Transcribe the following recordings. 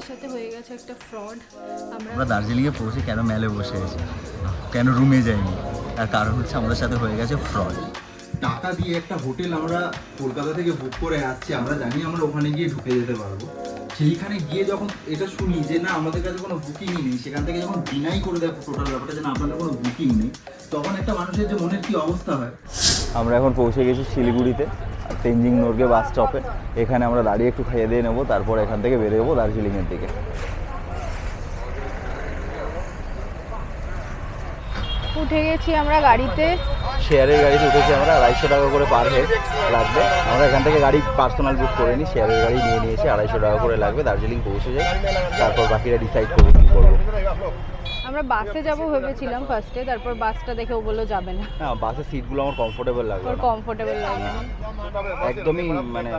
আমাদের সাথে হয়ে গেছে একটা ফ্রড আমরা আমরা দার্জিলিংয়ে পৌঁছে কেন মেলে বসে আছি কেন রুমে যাইনি? তার কারণ হচ্ছে আমাদের সাথে হয়ে গেছে ফ্রড টাকা দিয়ে একটা হোটেল আমরা কলকাতা থেকে বুক করে আসছি আমরা জানি আমরা ওখানে গিয়ে ঢুকে যেতে পারব। সেইখানে গিয়ে যখন এটা শুনি যে না আমাদের কাছে কোনো বুকিংই নেই সেখান থেকে যখন ডিনাই করে দেয় টোটাল ব্যাপারটা যে না আপনাদের কোনো বুকিং নেই তখন একটা মানুষের যে মনের কি অবস্থা হয়? আমরা এখন পৌঁছে গেছি শিলিগুড়িতে। আর তেনজিং নোরগে বাস স্টপে। এখানে আমরা দাঁড়িয়ে একটু খাইয়ে দিয়ে নেব তারপর এখান থেকে বেরিয়ে যাব দার্জিলিংয়ের দিকে। উঠে গেছি আমরা গাড়িতে। শেয়ারের গাড়িতে উঠেছি আমরা আড়াইশো টাকা করে পার হেড লাগবে। আমরা এখান থেকে গাড়ি পার্সোনাল বুক করে নিই শেয়ারের গাড়ি নিয়ে নিয়েছি আড়াইশো টাকা করে লাগবে দার্জিলিং পৌঁছে যাই। তারপর বাকিরা ডিসাইড করব কী করব। আমরা বাসে যাব ভেবেছিলাম ফার্স্টে তারপর বাসটা দেখে ও বলল যাবে না। হ্যাঁ বাসের সিটগুলো আমার কমফোর্টেবল লাগবে ওর না। কমফোর্টেবল লাগে না একদমই মানে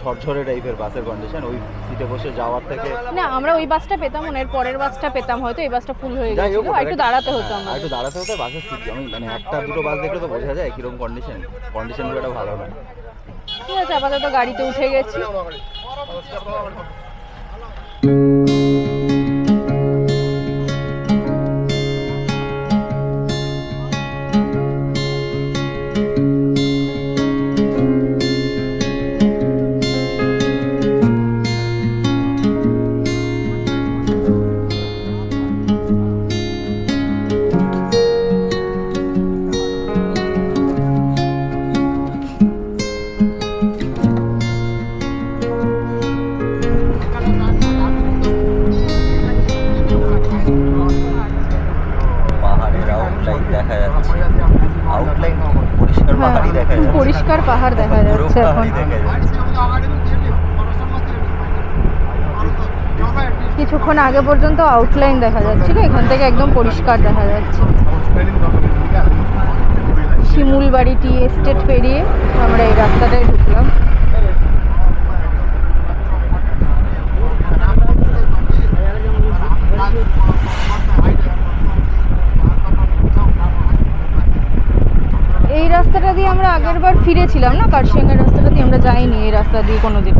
ঝরঝরে টাইপের বাসের কন্ডিশন ওই সিটে বসে যাওয়ার থেকে না আমরা ওই বাসটা পেতাম না এর পরের বাসটা পেতাম হয়তো এই বাসটা ফুল হয়ে যাই গেছিল। আর একটু দাঁড়াতে হতো আর আমাদের। একটু দাঁড়াতে হতো বাসের সিট আমি মানে একটা দুটো বাস দেখলে তো বোঝা যায় কীরকম কন্ডিশন কন্ডিশন একটা ভালো না। ঠিক আছে আপাতত গাড়িতে উঠে গেছি। আগে পর্যন্ত আউটলাইন দেখা যাচ্ছিল, এখান থেকে একদম পরিষ্কার দেখা যাচ্ছে। শিমুলবাড়ি টি এস্টেট পেরিয়ে আমরা এই রাস্তাটায় ঢুকলাম। এই রাস্তাটা দিয়ে আমরা আগের বার ফিরেছিলাম না? কার্শিয়াঙ্গের রাস্তাটা দিয়ে আমরা যাইনি এই রাস্তা দিয়ে কোনোদিন।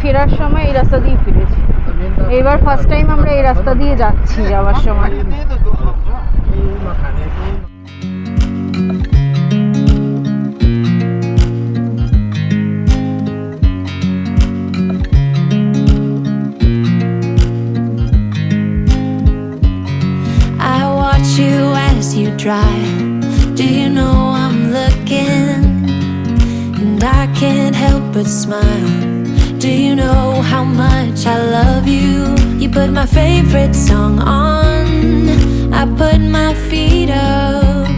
ফেরার সময় এই রাস্তা দিয়ে ফিরেছি। এবার ফার্স্ট টাইম আমরা এই রাস্তা দিয়ে যাচ্ছি যাওয়ার সময় you as you drive. Do you know I'm looking? And I can't help but smile. Do you know how much I love you? You put my favorite song on. I put my feet up.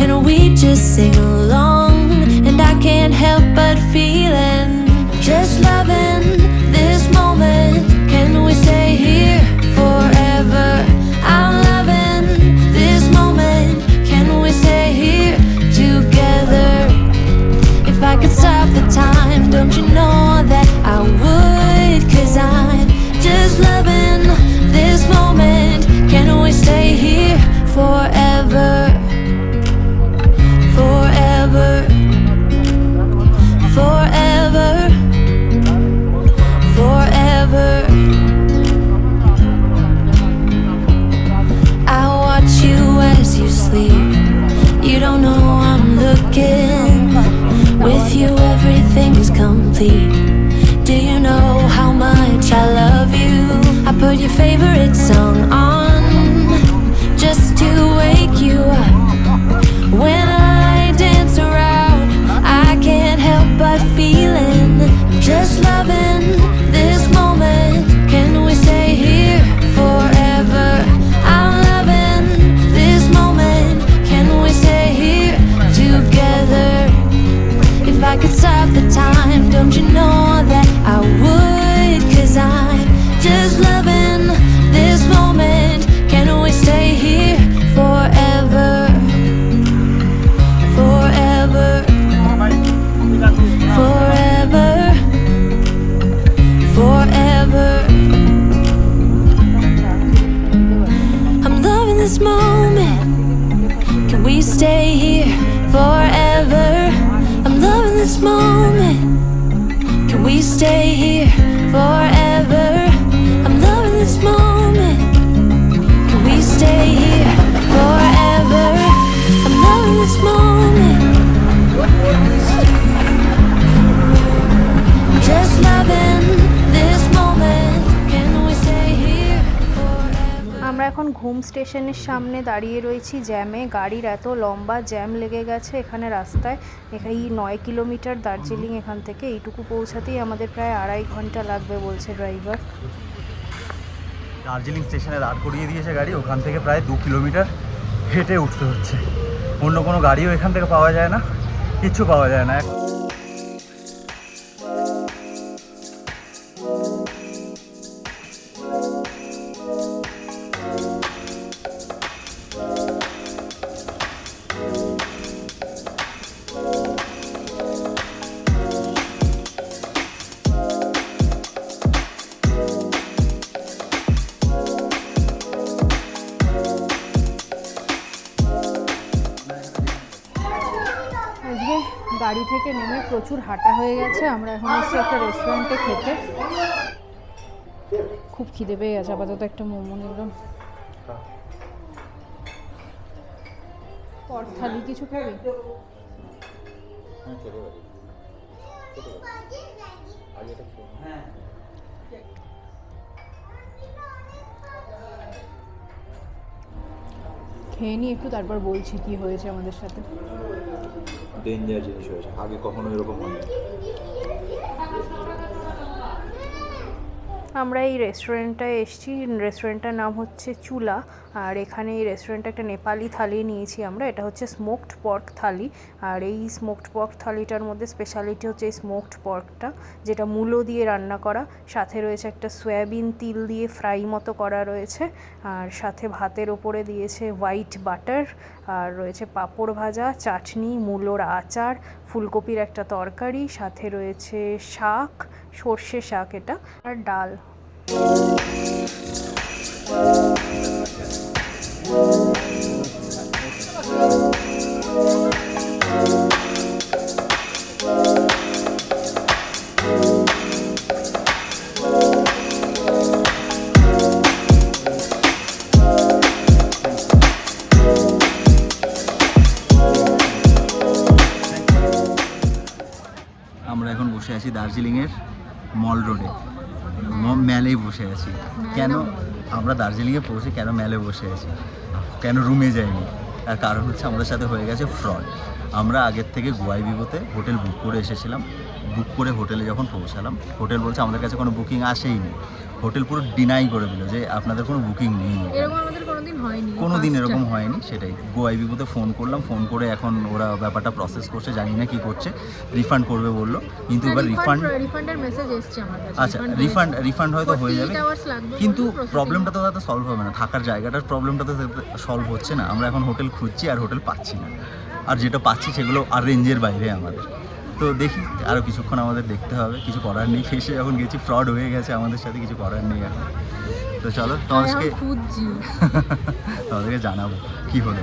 And we just sing along. And I can't help but feeling. Just loving this moment. Can we stay here don't you know that I would? stay here forever. আমরা এখন ঘুম স্টেশনের সামনে দাঁড়িয়ে রয়েছি জ্যামে। গাড়ির এত লম্বা জ্যাম লেগে গেছে এখানে রাস্তায়। এখানে এই নয় কিলোমিটার দার্জিলিং এখান থেকে এইটুকু পৌঁছাতেই আমাদের প্রায় আড়াই ঘণ্টা লাগবে বলছে ড্রাইভার। দার্জিলিং স্টেশনে দাঁড় করিয়ে দিয়েছে গাড়ি, ওখান থেকে প্রায় দু কিলোমিটার হেঁটে উঠতে হচ্ছে। অন্য কোনো গাড়িও এখান থেকে পাওয়া যায় না, কিচ্ছু পাওয়া যায় না। প্রচুর হাঁটা হয়ে গেছে। আমরা এখন এসেছি একটা রেস্টুরেন্টে খেতে। খুব খিদে পেয়ে গেছে আপাতত একটা মোমো নিলাম। পর। থালি কিছু খাবি খেয়ে নিই একটু তারপর বলছি কি হয়েছে আমাদের সাথে। ডেঞ্জার জিনিস হয়েছে। আগে কখনো এরকম হয়নি। আমরা এই রেস্টুরেন্টটায় এসেছি। রেস্টুরেন্টটার নাম হচ্ছে চুলা। আর এখানে এই রেস্টুরেন্টে একটা নেপালি থালি নিয়েছি আমরা। এটা হচ্ছে স্মোকড পর্ক থালি। আর এই স্মোকড পর্ক থালিটার মধ্যে স্পেশালিটি হচ্ছে এই স্মোকড পর্কটা যেটা মূলো দিয়ে রান্না করা। সাথে রয়েছে একটা সয়াবিন তিল দিয়ে ফ্রাই মতো করা রয়েছে। আর সাথে ভাতের ওপরে দিয়েছে হোয়াইট বাটার আর রয়েছে পাঁপড় ভাজা, চাটনি, মূলোর আচার, ফুলকপির একটা তরকারি। সাথে রয়েছে শাক সর্ষে শাক এটা আর ডাল। আমরা এখন বসে আছি দার্জিলিংয়ের। মল রোডে। ম্যালেই বসে আছি। কেন আমরা দার্জিলিংয়ে পৌঁছে কেন ম্যালে বসে আছি? কেন রুমে যাইনি? তার কারণ হচ্ছে আমাদের সাথে হয়ে গেছে ফ্রড। আমরা আগের থেকে গোয়াই বিবোতে হোটেল বুক করে এসেছিলাম। বুক করে হোটেলে যখন পৌঁছালাম হোটেল বলছে আমাদের কাছে কোনো বুকিং আসেইনি। হোটেল পুরো ডিনাই করে দিল যে আপনাদের কোনো বুকিং নেই। কোনোদিন হয়নি কোনো দিন এরকম হয়নি সেটাই। গোয়াই বিভূতে ফোন করলাম ফোন করে এখন ওরা ব্যাপারটা প্রসেস করছে জানি না কি করছে। রিফান্ড করবে বলল কিন্তু এবার রিফান্ড রিফান্ডের মেসেজ এসেছে আমার কাছে আচ্ছা রিফান্ড রিফান্ড হয়তো হয়ে যাবে। কিন্তু প্রবলেমটা তো তাতে সলভ হবে না থাকার জায়গাটার প্রবলেমটা তো সলভ হচ্ছে না। আমরা এখন হোটেল খুঁজছি আর হোটেল পাচ্ছি না। আর যেটা পাচ্ছি সেগুলো আর রেঞ্জের বাইরে আমাদের। তো দেখি আরও কিছুক্ষণ আমাদের দেখতে হবে। কিছু করার নেই। ফেসে যখন গেছি ফ্রড হয়ে গেছে আমাদের সাথে কিছু করার নেই এখন। তো চলো তোমাদেরকে খুঁজছি। তোমাদেরকে জানাব কি হলো।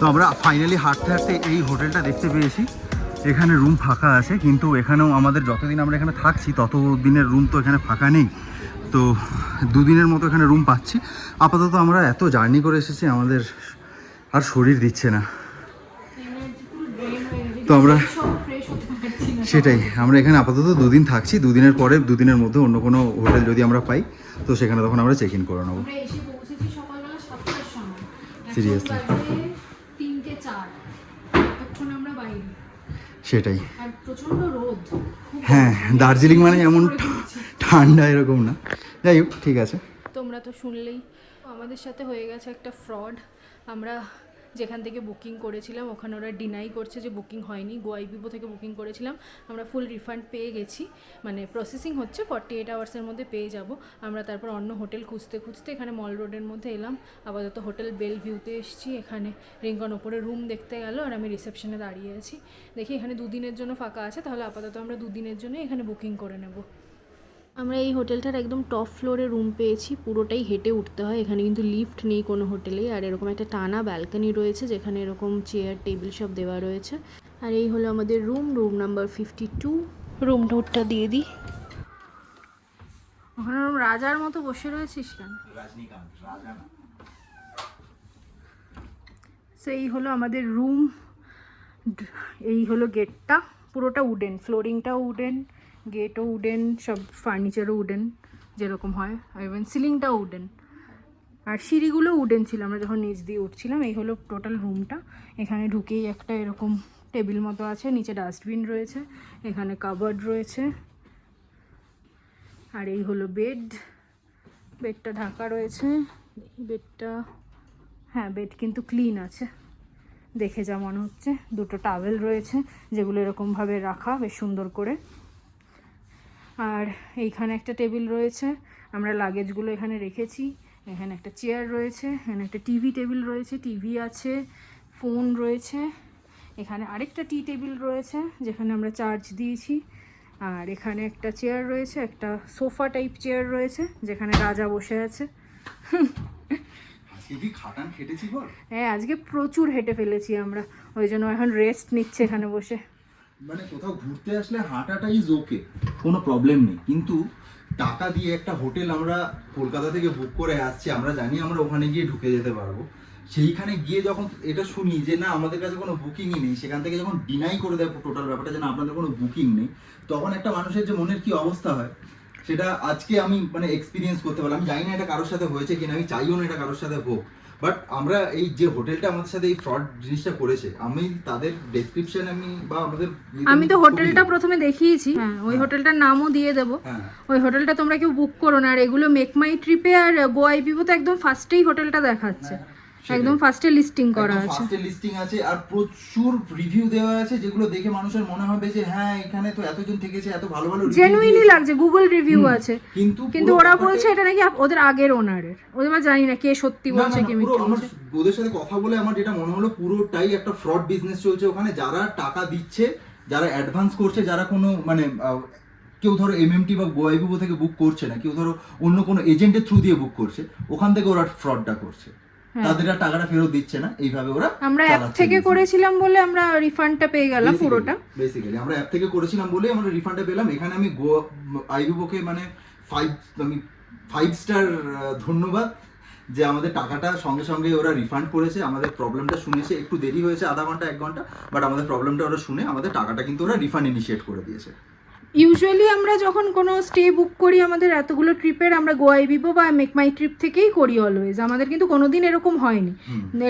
তো আমরা ফাইনালি হাঁটতে হাঁটতে এই হোটেলটা দেখতে পেয়েছি। এখানে রুম ফাঁকা আছে কিন্তু এখানেও আমাদের যতদিন আমরা এখানে থাকছি তত দিনের রুম তো এখানে ফাঁকা নেই। তো দুদিনের মতো এখানে রুম পাচ্ছি। আপাতত আমরা এত জার্নি করে এসেছি আমাদের আর শরীর দিচ্ছে না। তো আমরা সেটাই আমরা এখানে আপাতত দুদিন থাকছি দুদিনের পরে দুদিনের মধ্যে অন্য কোনো হোটেল যদি আমরা পাই তো সেখানে তখন আমরা চেক ইন করে নেব। আমরা এসে পৌঁছেছি সকালবেলা সাতটার সময় Seriously? এখন বাজে তিনটে চার তখন আমরা বাইরে সেটাই। আর রোদ। খুব হ্যাঁ দার্জিলিং মানে এমন ঠান্ডা এরকম না। যাই হোক ঠিক আছে। তোমরা তো শুনলেই। আমাদের সাথে হয়ে গেছে একটা ফ্রড। আমরা যেখান থেকে বুকিং করেছিলাম, ওখানে ওরা ডিনাই করছে যে বুকিং হয়নি। গোয়াই গোয়াইবিবো থেকে বুকিং করেছিলাম। আমরা ফুল রিফান্ড পেয়ে গেছি। মানে প্রসেসিং হচ্ছে ফর্টি এইট আওয়ার্সের মধ্যে পেয়ে যাব। আমরা তারপর অন্য হোটেল খুঁজতে খুঁজতে এখানে মল রোডের মধ্যে এলাম। আপাতত হোটেল বেল ভিউতে এসেছি। এখানে রিঙ্কন ওপরে রুম দেখতে গেল আর আমি রিসেপশনে দাঁড়িয়ে আছি। দেখি এখানে দুদিনের জন্য ফাঁকা আছে, তাহলে আপাতত আমরা দুদিনের জন্য এখানে বুকিং করে নেব। আমরা এই হোটেলটার একদম টপ ফ্লোরে রুম পেয়েছি। পুরোটাই হেঁটে উঠতে হয়। এখানে কিন্তু লিফট নেই কোনো হোটেলেই আর এরকম একটা টানা ব্যালকনি রয়েছে যেখানে এরকম চেয়ার টেবিল সব দেওয়া রয়েছে। আর এই হলো আমাদের room room number fifty two room নোটটা দিয়ে দিই। ওখানে রাজার মতো বসে রয়েছিস কেন? সো এই হলো আমাদের রুম এই হলো গেটটা পুরোটা উডেন ফ্লোরিংটাও উডেন গেটও উডেন, সব ফার্নিচারও উডেন, যেরকম হয় ইভেন সিলিংটাও উডেন। আর সিঁড়িগুলো উডেন ছিল, আমরা যখন নিচ দিয়ে উঠছিলাম, এই হলো টোটাল রুমটা এখানে ঢুকেই একটা এরকম টেবিল মতো আছে, নিচে ডাস্টবিন রয়েছে, এখানে কাবার্ড রয়েছে, আর এই হলো বেড বেডটা ঢাকা রয়েছে বেডটা হ্যাঁ বেড কিন্তু ক্লিন আছে। দেখে যা মনে হচ্ছে, দুটো টাওয়েল রয়েছে, যেগুলো এরকমভাবে রাখা, বেশ সুন্দর করে। আর এইখানে একটা টেবিল রয়েছে। আমরা লাগেজগুলো এখানে রেখেছি। এখানে একটা চেয়ার রয়েছে এখানে একটা টিভি টেবিল রয়েছে টিভি আছে ফোন রয়েছে। এখানে আরেকটা টি টেবিল রয়েছে যেখানে আমরা চার্জ দিয়েছি। আর এখানে একটা চেয়ার রয়েছে একটা সোফা টাইপ চেয়ার রয়েছে যেখানে রাজা বসে আছে। হ্যাঁ আজকে প্রচুর হেঁটে ফেলেছি আমরা। ওই জন্য এখন রেস্ট নিচ্ছে এখানে বসে। মানে কোথাও ঘুরতে আসলে হাঁটাটা ইজ ওকে কোনো প্রবলেম নেই। কিন্তু টাকা দিয়ে একটা হোটেল আমরা কলকাতা থেকে বুক করে আসছি, আমরা জানি আমরা ওখানে গিয়ে ঢুকে যেতে পারব। সেইখানে গিয়ে যখন এটা শুনি যে না, আমাদের কাছে কোনো বুকিংই নেই, সেখান থেকে যখন ডিনাই করে দেয় টোটাল ব্যাপারটা যে না, আপনাদের কোনো বুকিং নেই, তখন একটা মানুষের যে মনের কি অবস্থা হয়, সেটা আজকে আমি মানে এক্সপিরিয়েন্স করতে পারলাম। আমি জানি না এটা কারোর সাথে হয়েছে কিনা, আমি চাইও না এটা কারোর সাথে হোক। বাট আমরা এই যে হোটেলটা আমাদের সাথে এই ফ্রড জিনিসটা করেছে আমি তাদের ডেসক্রিপশন আমি বা আমাদের আমি তো হোটেলটা প্রথমে দেখিয়েছি। হ্যাঁ ওই হোটেলটার নামও দিয়ে দেবো। হ্যাঁ। ওই হোটেলটা তোমরা কেউ বুক করো না আর এগুলো মেক মাই ট্রিপে আর গোয়াই পিপো তো একদম ফার্স্টেই হোটেলটা দেখাচ্ছে। একদম ফার্স্টে লিস্টিং করা আছে। ফার্স্টে লিস্টিং আছে আর প্রচুর রিভিউ দেওয়া আছে যেগুলো দেখে মানুষের মনে হবে যে হ্যাঁ এখানে তো এতজন থেকেছে এত ভালো ভালো জেনুইনই লাগছে গুগল রিভিউ আছে। কিন্তু কিন্তু ওরা বলছে এটা নাকি ওদের আগের ওনারের ওদের বা জানি না কে সত্যি বলছে কে আমার বলছে। ওদের সাথে কথা বলে আমার যেটা মনে হলো পুরোটাই একটা ফ্রড বিজনেস চলছে ওখানে। যারা টাকা দিচ্ছে যারা অ্যাডভান্স করছে যারা কোনো মানে কেউ ধরো এমএমটি বা গোয়াইবিবো থেকে বুক করছে না কেউ ধরো অন্য কোনো এজেন্টের থ্রু দিয়ে বুক করছে ওখান থেকে ওরা ফ্রডটা করছে। তাদের আর টাকাটা ফেরত দিচ্ছে না এইভাবে ওরা হ্যাঁ। আমরা অ্যাপ থেকে করেছিলাম বলে আমরা রিফান্ডটা পেয়ে গেলাম পুরোটা। বেসিক্যালি আমরা অ্যাপ থেকে করেছিলাম বলে আমরা রিফান্ডটা পেলাম। এখানে আমি আইবিবোকে মানে ফাইভ আমি ফাইভ স্টার ধন্যবাদ যে আমাদের টাকাটা সঙ্গে সঙ্গে ওরা রিফান্ড করেছে আমাদের প্রবলেমটা শুনেছে। একটু দেরি হয়েছে আধা ঘণ্টা এক ঘণ্টা বাট আমাদের প্রবলেমটা ওরা শুনে আমাদের টাকাটা কিন্তু ওরা রিফান্ড ইনিশিয়েট করে দিয়েছে। ইউজুয়ালি আমরা যখন কোনো স্টে বুক করি আমাদের এতগুলো ট্রিপের আমরা গোয়াই বিবো বা মেক মাই ট্রিপ থেকেই করি অলওয়েজ আমাদের কিন্তু কোনোদিন এরকম হয়নি।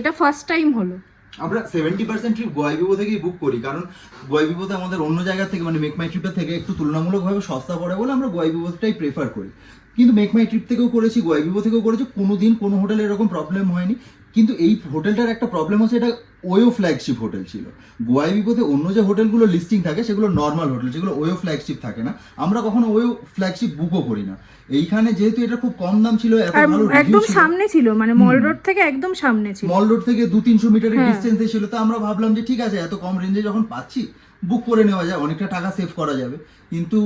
এটা ফার্স্ট টাইম হলো। আমরা সেভেন্টি পার্সেন্ট ট্রিপ গোয়াইবিবো থেকেই বুক করি কারণ গোয়াইবিবোতে আমাদের অন্য জায়গা থেকে মানে মেক মাই ট্রিপের থেকে একটু তুলনামূলকভাবে সস্তা পড়ে বলে আমরা গোয়াইবিবোটাই প্রেফার করি। কিন্তু মেক মাই ট্রিপ থেকেও করেছি গোয়াইবিবো থেকেও করেছি কোনো দিন কোনো হোটেলে এরকম প্রবলেম হয়নি। কিন্তু এই হোটেলটার একটা প্রবলেম হচ্ছে এটা ওয়ো ফ্ল্যাগশিপ হোটেল ছিল। গোয়াইবিবোতে অন্য যে হোটেলগুলো লিস্টিং থাকে সেগুলো নর্মাল হোটেল সেগুলো ওয়ো ফ্ল্যাগশিপ থাকে না। আমরা কখনো ওয়ো ফ্ল্যাগশিপ বুকও করি না। এইখানে যেহেতু এটা খুব কম দাম ছিল এত ভালো একদম সামনে ছিল মানে মল রোড থেকে একদম সামনে ছিল। মল রোড থেকে দু তিনশো মিটারের। ডিস্টেন্সে ছিল। তো আমরা ভাবলাম যে ঠিক আছে এত কম রেঞ্জে যখন পাচ্ছি বুক করে নেওয়া যায় অনেকটা টাকা সেভ করা যাবে। কিন্তু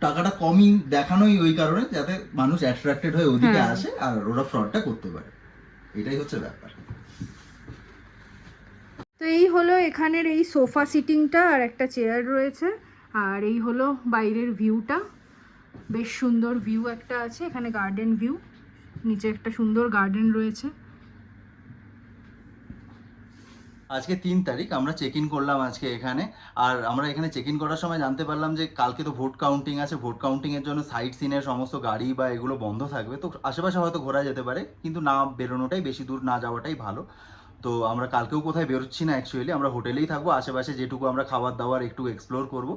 টাকাটা কমই দেখানোই ওই কারণে যাতে মানুষ অ্যাট্রাক্টেড হয়ে ওদিকে হ্যাঁ। আসে আর ওরা ফ্রডটা করতে পারে। এটাই হচ্ছে ব্যাপার। তো এই হলো এখানের এই সোফা সিটিংটা আর একটা চেয়ার রয়েছে। আর এই হলো বাইরের ভিউটা। বেশ সুন্দর ভিউ একটা আছে, এখানে গার্ডেন ভিউ। নিচে একটা সুন্দর গার্ডেন রয়েছে। আজকে তিন তারিখ আমরা চেক ইন করলাম আজকে এখানে। আর আমরা এখানে চেক ইন করার সময় জানতে পারলাম যে কালকে তো ভোট কাউন্টিং আছে। ভোট কাউন্টিং এর জন্য সাইড সিনের সমস্ত গাড়ি বা এগুলো বন্ধ থাকবে। তো আশেপাশে হয়তো ঘোরা যেতে পারে কিন্তু না বেরোনোটাই বেশি দূর না যাওয়াটাই ভালো। তো আমরা কালকেও কোথায় বেরোচ্ছি না অ্যাকচুয়ালি আমরা হোটেলেই থাকব। আশেপাশে যেটুকু আমরা খাবার দাবার একটু এক্সপ্লোর করব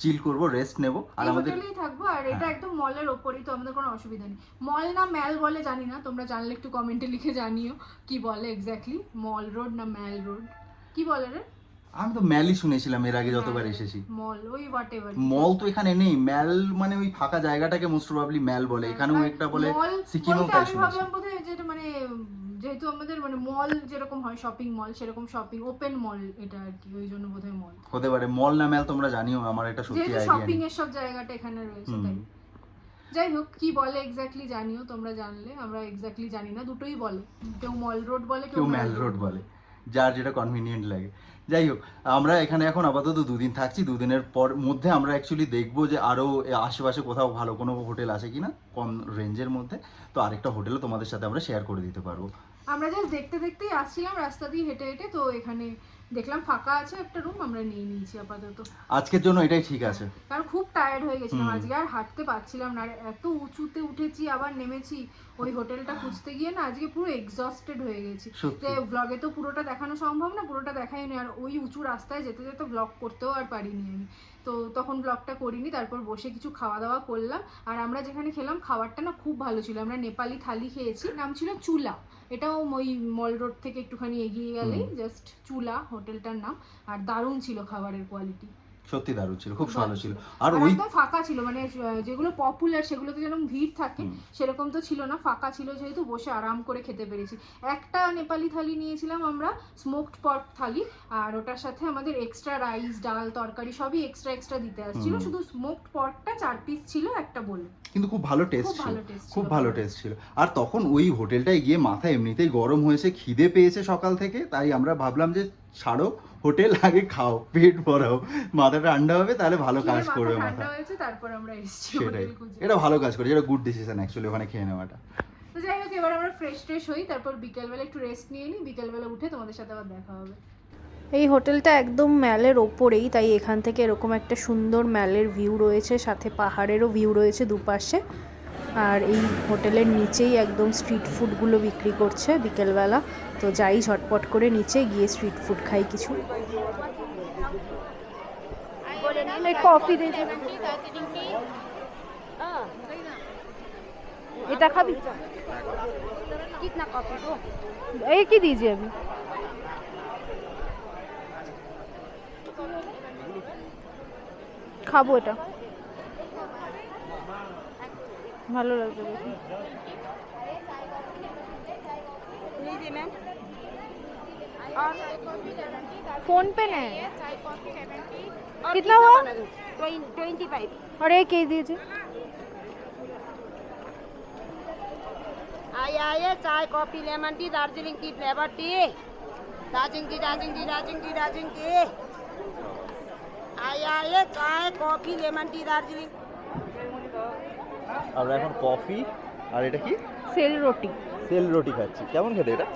চিল করব রেস্ট নেব। আর আমাদের হোটেলেই থাকব আর এটা একদম মলের ওপরেই তো আমাদের কোনো অসুবিধা নেই। মল না ম্যাল বলে জানি না তোমরা জানলে একটু কমেন্টে লিখে জানিও কি বলে এক্স্যাক্টলি মল রোড না ম্যাল রোড কি বলে রে? আমি তো ম্যালই শুনেছিলাম এর আগে যতবার এসেছি। মল ওই হোয়াট এভার মল তো এখানে নেই ম্যাল মানে ওই ফাঁকা জায়গাটাকে মোস্ট প্রবাবলি ম্যাল বলে। এখানেও একটা বলে সিকিমেও তাই শুনেছি। ভাবলাম বোধহয় যেটা মানে যেহেতু আমাদের মানে মল যেরকম হয় শপিং মল সেরকম শপিং ওপেন মল এটা আর কি ওই জন্য বোধহয় মল। হতে পারে মল না ম্যাল তোমরা জানিও আমার এটা সত্যি আইডিয়া শপিং এর সব জায়গাটা এখানে রয়েছে। তাই। যাই হোক কি বলে এক্স্যাক্টলি জানিও তোমরা জানলে আমরা এক্স্যাক্টলি জানি না দুটোই বলে। কেউ মল রোড বলে কেউ ম্যাল রোড বলে। যার যেটা কনভিনিয়েন্ট লাগে। যাই হোক আমরা এখানে এখন আপাতত দুদিন থাকছি। দুদিনের পর মধ্যে আমরা অ্যাকচুয়ালি দেখব যে আরও আশেপাশে কোথাও ভালো কোনো হোটেল আছে কিনা কম রেঞ্জের মধ্যে। তো আরেকটা হোটেলও তোমাদের সাথে আমরা শেয়ার করে দিতে পারব। আমরা জাস্ট দেখতে দেখতেই আসছিলাম রাস্তা দিয়ে হেঁটে হেঁটে তো এখানে দেখলাম ফাঁকা আছে একটা রুম আমরা নিয়ে নিয়েছি আপাতত। আজকের জন্য এটাই ঠিক আছে। কারণ খুব টায়ার্ড হয়ে গেছিলাম আজকে আর হাঁটতে পারছিলাম না। আর এত উঁচুতে উঠেছি আবার নেমেছি। ওই হোটেলটা খুঁজতে গিয়ে না আজকে পুরো এক্সস্টেড হয়ে গেছি। ব্লগে তো পুরোটা দেখানো সম্ভব না পুরোটা দেখাইনি আর ওই উঁচু রাস্তায় যেতে যেতে ব্লগ করতেও আর পারিনি আমি। তো তখন ব্লগটা করিনি তারপর বসে কিছু খাওয়া দাওয়া করলাম। আর আমরা যেখানে খেলাম খাবারটা না খুব ভালো ছিল। আমরা নেপালি থালি খেয়েছি নাম ছিল চুলা। এটাও ওই মল রোড থেকে একটুখানি এগিয়ে গেলেই জাস্ট চুলা হোটেলটার নাম। আর দারুণ ছিল খাবারের কোয়ালিটি সত্যি দারুণ ছিল খুব ভালো ছিল। আর ওই একদম ফাঁকা ছিল মানে যেগুলো পপুলার সেগুলোতে যেরকম ভিড় থাকে। সেরকম তো ছিল না ফাঁকা ছিল যেহেতু বসে আরাম করে খেতে পেরেছি। একটা নেপালি থালি নিয়েছিলাম আমরা স্মোকড পট থালি আর ওটার সাথে আমাদের এক্সট্রা রাইস ডাল তরকারি সবই এক্সট্রা এক্সট্রা দিতে আসছিল। শুধু স্মোকড পটটা চার পিস ছিল একটা বলে। কিন্তু খুব ভালো টেস্ট ছিল খুব ভালো ভালো। টেস্ট ছিল। আর তখন ওই হোটেলটায় গিয়ে মাথা এমনিতেই গরম হয়েছে খিদে পেয়েছে সকাল থেকে তাই আমরা ভাবলাম যে ছাড়ো হোটেল আগে খাও পেট ভরাও। মাথাটা ঠান্ডা হবে তাহলে ভালো কাজ করবে মাথা হয়েছে তারপর আমরা এসেছি সেটাই। এটা ভালো কাজ করেছে এটা গুড ডিসিশন অ্যাকচুয়ালি ওখানে খেয়ে নেওয়াটা। তো যাই হোক এবার আমরা ফ্রেশ ট্রেশ হই তারপর বিকেলবেলা একটু রেস্ট নিয়ে নিই বিকেলবেলা উঠে তোমাদের সাথে আবার দেখা হবে। এই হোটেলটা একদম ম্যালের ওপরেই তাই এখান থেকে এরকম একটা সুন্দর ম্যালের ভিউ রয়েছে সাথে পাহাড়েরও ভিউ রয়েছে দুপাশে। আর এই হোটেলের নিচেই একদম স্ট্রিট ফুডগুলো বিক্রি করছে বিকেলবেলা। তো যাই ঝটপট করে নিচে গিয়ে স্ট্রিট ফুড খাই কিছু। কফি এটা খাবি? এই কি দিয়েছি আমি? খাব এটা। ভালো লাগবে लीजिए मैम फोन पे नहीं कितना हुआ ट्वेंटी फाइव और एक ही दीजिए आइए आइए चाय coffee lemon tea Darjeeling tea flavour tea Darjeeling tea Darjeeling tea Darjeeling tea Darjeeling tea आइए आइए चाय कॉफी लेमन टी दार्जिलिंग আমরা এখন কফি আর এটা কি? সেল রুটি। সেল রুটি খাচ্ছি। কেমন খেতে এটা?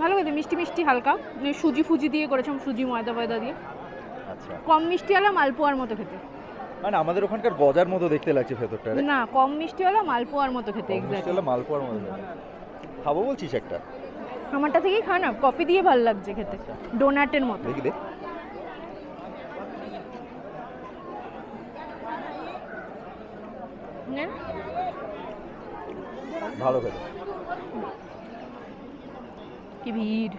ভালো খেতে মিষ্টি মিষ্টি হালকা। মানে সুজি ফুজি দিয়ে করেছিলাম সুজি ময়দা ময়দা দিয়ে। আচ্ছা। কম মিষ্টি হলে মালপোয়ার মতো খেতে। মানে আমাদের ওখানকার গজার মতো দেখতে লাগছে ভেতরটা না কম মিষ্টি হলে মালপোয়ার মতো খেতে এক্স্যাক্টলি হলে মালপোয়ার মতো খাব বলছিস একটা? আমারটা থেকেই খা না কফি দিয়ে ভালো লাগছে খেতে ডোনাটের মতো। দেখি দে। নেন। ভালো খেতে কি ভিড়?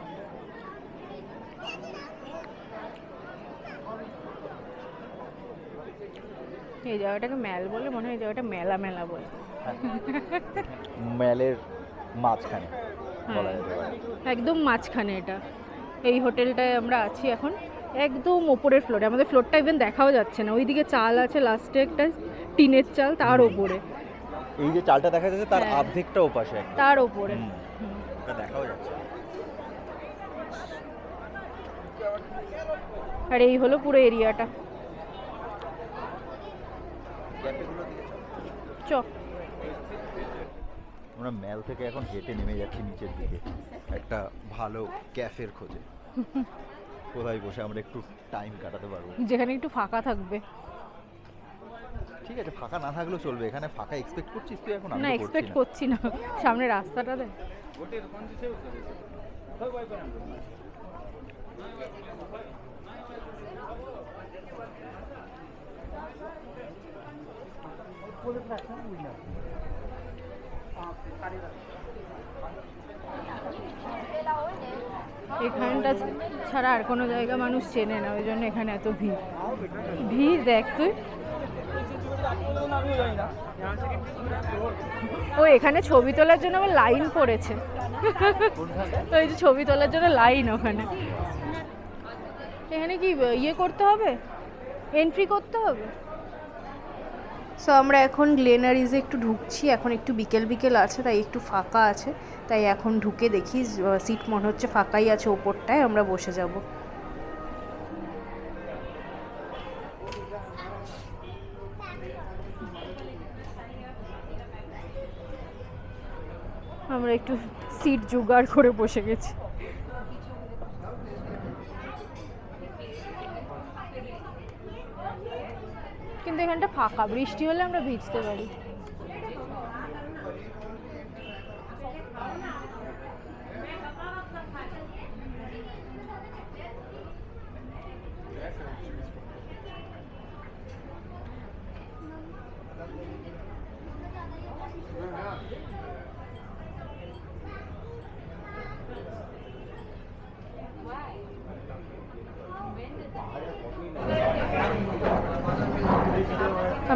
এই জায়গাটাকে ম্যাল বলে মনে হয় এই জায়গাটা মেলা মেলা বলে। ম্যালের মাঝখানে হ্যাঁ। একদম মাঝখানে এটা। এই হোটেলটায় আমরা আছি এখন একদম ওপরের ফ্লোরে আমাদের ফ্লোরটা ইভেন দেখাও যাচ্ছে না। ওইদিকে চাল আছে লাস্টে একটা টিনের চাল তার ওপরে। এই যে চালটা দেখা যাচ্ছে তার হ্যাঁ। অর্ধেকটা ওপাশে একদম। তার ওপরে। হুম, ওটা দেখাও যাচ্ছে। আর এই হলো পুরো এরিয়াটা। চ। আমরা ম্যাল থেকে এখন হেঁটে নেমে যাচ্ছি নিচের দিকে। একটা ভালো ক্যাফের খোঁজে। কোথায় বসে আমরা একটু টাইম কাটাতে পারব। যেখানে একটু ফাঁকা থাকবে। ঠিক আছে ফাঁকা না থাকলেও চলবে। এখানে ফাঁকা এক্সপেক্ট করছিস তুই এখন? না এক্সপেক্ট করছি না। সামনে রাস্তাটা দেখ। এখানটা ছাড়া আর কোনো জায়গা মানুষ চেনে না ওই জন্য এখানে এত ভিড়। ভিড় দেখ তুই। ও, এখানে ছবি তোলার জন্য আবার লাইন পড়েছে। ওই যে ছবি তোলার জন্য লাইন ওখানে। এখানে কি ইয়ে করতে হবে? এন্ট্রি করতে হবে? সো আমরা এখন গ্লেনারিজে একটু ঢুকছি। এখন একটু বিকেল বিকেল আছে, তাই একটু ফাঁকা আছে। তাই এখন ঢুকে দেখি সিট মনে হচ্ছে ফাঁকাই আছে ওপরটায়, আমরা বসে যাব। আমরা একটু সিট জোগাড় করে বসে গেছি। কিন্তু এখানটা ফাঁকা, বৃষ্টি হলে আমরা ভিজতে পারি।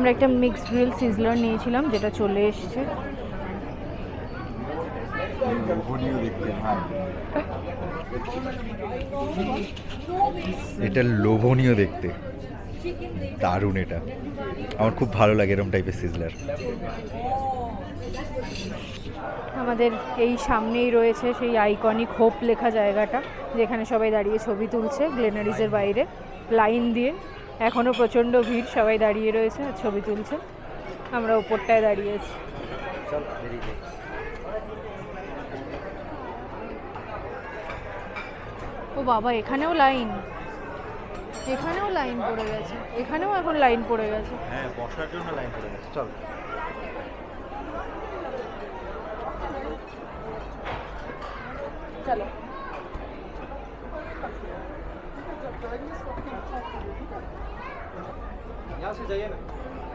আমরা একটা মিক্সড গ্রিল সিজলার নিয়েছিলাম যেটা চলে এসেছে। এটা লোভনীয় দেখতে। দারুণ এটা। আমার খুব ভালো লাগে এরকম টাইপের সিজলার আমাদের এই সামনেই রয়েছে সেই আইকনিক হোপ লেখা জায়গাটা যেখানে সবাই দাঁড়িয়ে ছবি তুলছে গ্লেনারিজের বাইরে লাইন দিয়ে। এখনও প্রচণ্ড ভিড় সবাই দাঁড়িয়ে রয়েছে ছবি তুলছে। আমরা ওপরটায় দাঁড়িয়ে আছি। ও বাবা এখানেও লাইন। এখানেও লাইন পড়ে গেছে। এখানেও এখন লাইন পড়ে গেছে। হ্যাঁ বসার জন্য লাইন পড়ে গেছে। চল। চলো। यहाँ से जाइए ना।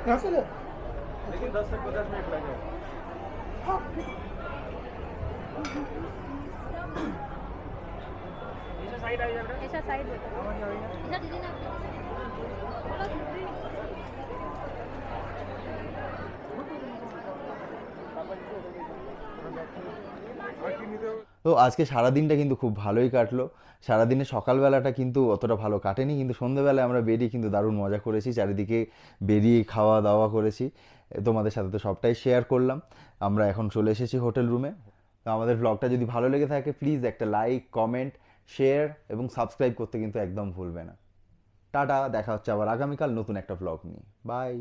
यहाँ से लेकिन दस से पचास मिनट लगेगा ऐसा साइड आ जाएगा ऐसा साइड তো আজকে সারাদিনটা কিন্তু খুব ভালোই কাটলো। সারাদিনে সকালবেলাটা কিন্তু অতটা ভালো কাটেনি, কিন্তু সন্ধ্যেবেলায় আমরা বেরিয়ে কিন্তু দারুণ মজা করেছি, চারিদিকে বেরিয়ে খাওয়া দাওয়া করেছি তোমাদের সাথে তো সবটাই শেয়ার করলাম। আমরা এখন চলে এসেছি হোটেল রুমে তো আমাদের ব্লগটা যদি ভালো লেগে থাকে প্লিজ একটা লাইক কমেন্ট শেয়ার এবং সাবস্ক্রাইব করতে কিন্তু একদম ভুলবে না। টাটা, দেখা হচ্ছে আবার আগামীকাল নতুন একটা ব্লগ নিয়ে। বাই